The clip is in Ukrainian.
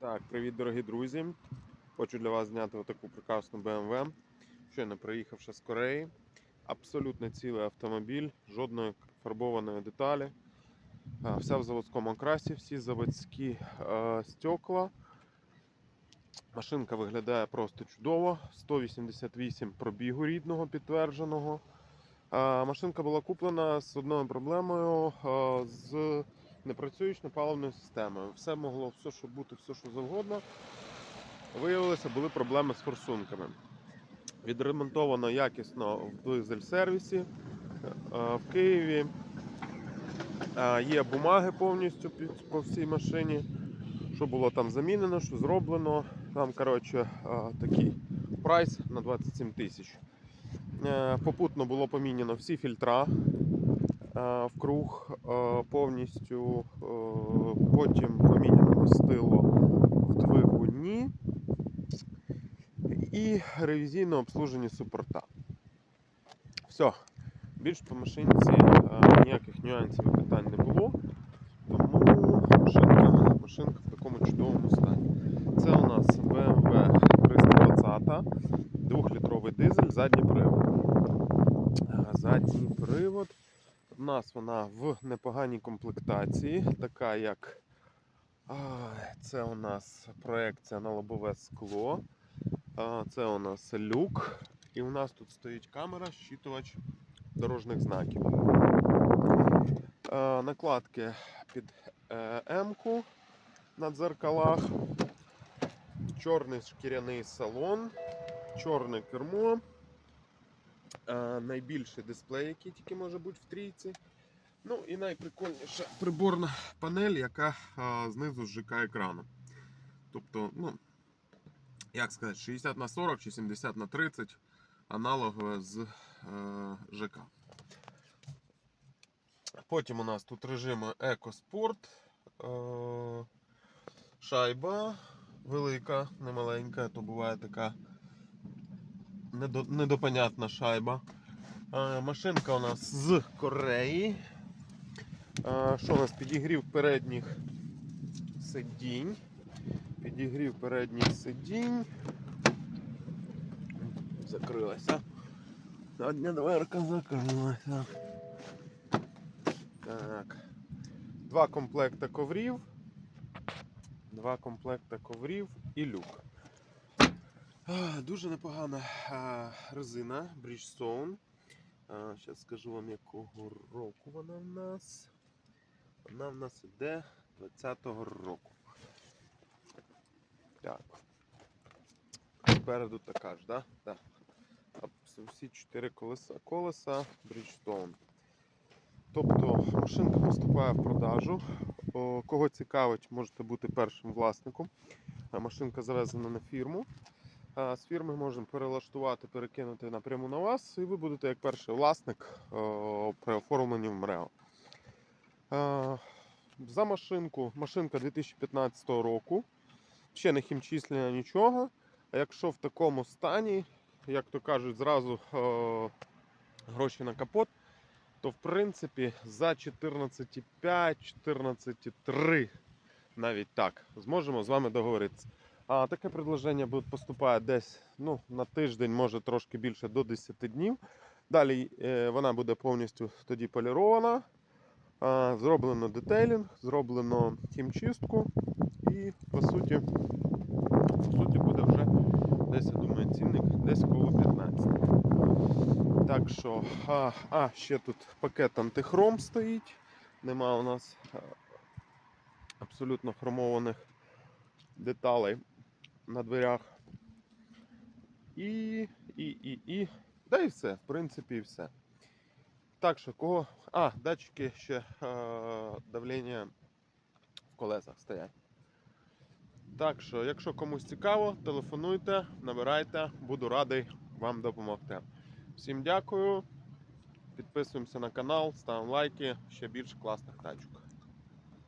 Так, привіт, дорогі друзі. Хочу для вас зняти таку прекрасну BMW. Щойно приїхавши з Кореї. Абсолютно цілий автомобіль, жодної фарбованої деталі. А, Вся в заводському окрасі, всі заводські е, стекла. Машинка виглядає просто чудово. 188 пробігу рідного підтвердженого. А, Машинка була куплена з одною проблемою е, з непрацюючою паливною системою. Все могло, все, що бути, все, що завгодно. Виявилося, були проблеми з форсунками. Відремонтовано якісно в дизель-сервісі е, в Києві. Е, Є бумаги повністю по всій машині. Що було там замінено, що зроблено. Там, коротше, е, такий прайс на 27 тисяч. Попутно було поміняно всі фільтра в круг е, повністю. е, Потім поміняно мастило в двигуні і ревізійне обслуження супорта. Все. Більш по машинці е, ніяких нюансів і питань не було. Тому машинка, машинка в такому чудовому стані. Це у нас BMW 320, 2-літровий дизель, задній привод. Е, Задній привод. У нас вона в непоганій комплектації, така як а, це у нас проекція на лобове скло. А, Це у нас люк. І у нас тут стоїть камера, щитувач дорожніх знаків. Е, Накладки під е, М-ку на дзеркалах. Чорний шкіряний салон, чорне кермо. Найбільший дисплей, який тільки може бути в трійці. Ну і найприкольніша приборна панель, яка е, знизу ЖК екрану. Тобто, ну, як сказати, 60 на 40 чи 70 на 30 аналогове з е, ЖК. Потім у нас тут режими екоспорт, е, шайба велика, не маленька, то буває така недопонятна шайба. Е, машинка у нас з Кореї. Е, що у нас підігрів передніх сидінь. Підігрів передніх сидінь. Закрилася. Задня дверка закрилася. Так. Два комплекта коврів. Два комплекта коврів і люк. Дуже непогана резина Bridgestone. Зараз скажу вам, якого року вона в нас. Вона в нас іде 20-го року. Так. Спереду така ж, да? Так. А Всі чотири колеса, колеса Bridgestone. Тобто машинка поступає в продажу. Кого цікавить, можете бути першим власником. Машинка завезена на фірму. З фірми можемо перелаштувати, перекинути напряму на вас, і ви будете як перший власник о, при оформленні в МРЕО. За машинку, машинка 2015 року. Ще не хімчислення нічого. А якщо в такому стані, як то кажуть, зразу гроші на капот, то в принципі за 14,5, 14,3 навіть так зможемо з вами договоритися. А таке предложення поступає десь ну, на тиждень, може трошки більше до 10 днів. Далі е, вона буде повністю тоді полірована. Зроблено детейлінг, зроблено хімчистку і по суті, по суті буде вже десь, я думаю, цінник десь коло 15. Так що, а, а ще тут пакет антихром стоїть. Нема у нас абсолютно хромованих деталей на дверях. І, і, і, і. Да і все, в принципі, і все. Так що, кого. А, датчики ще е, давлення в колесах стоять. Так що, якщо комусь цікаво, телефонуйте, набирайте, буду радий вам допомогти. Всім дякую. Підписуємося на канал, ставимо лайки, ще більше класних тачок.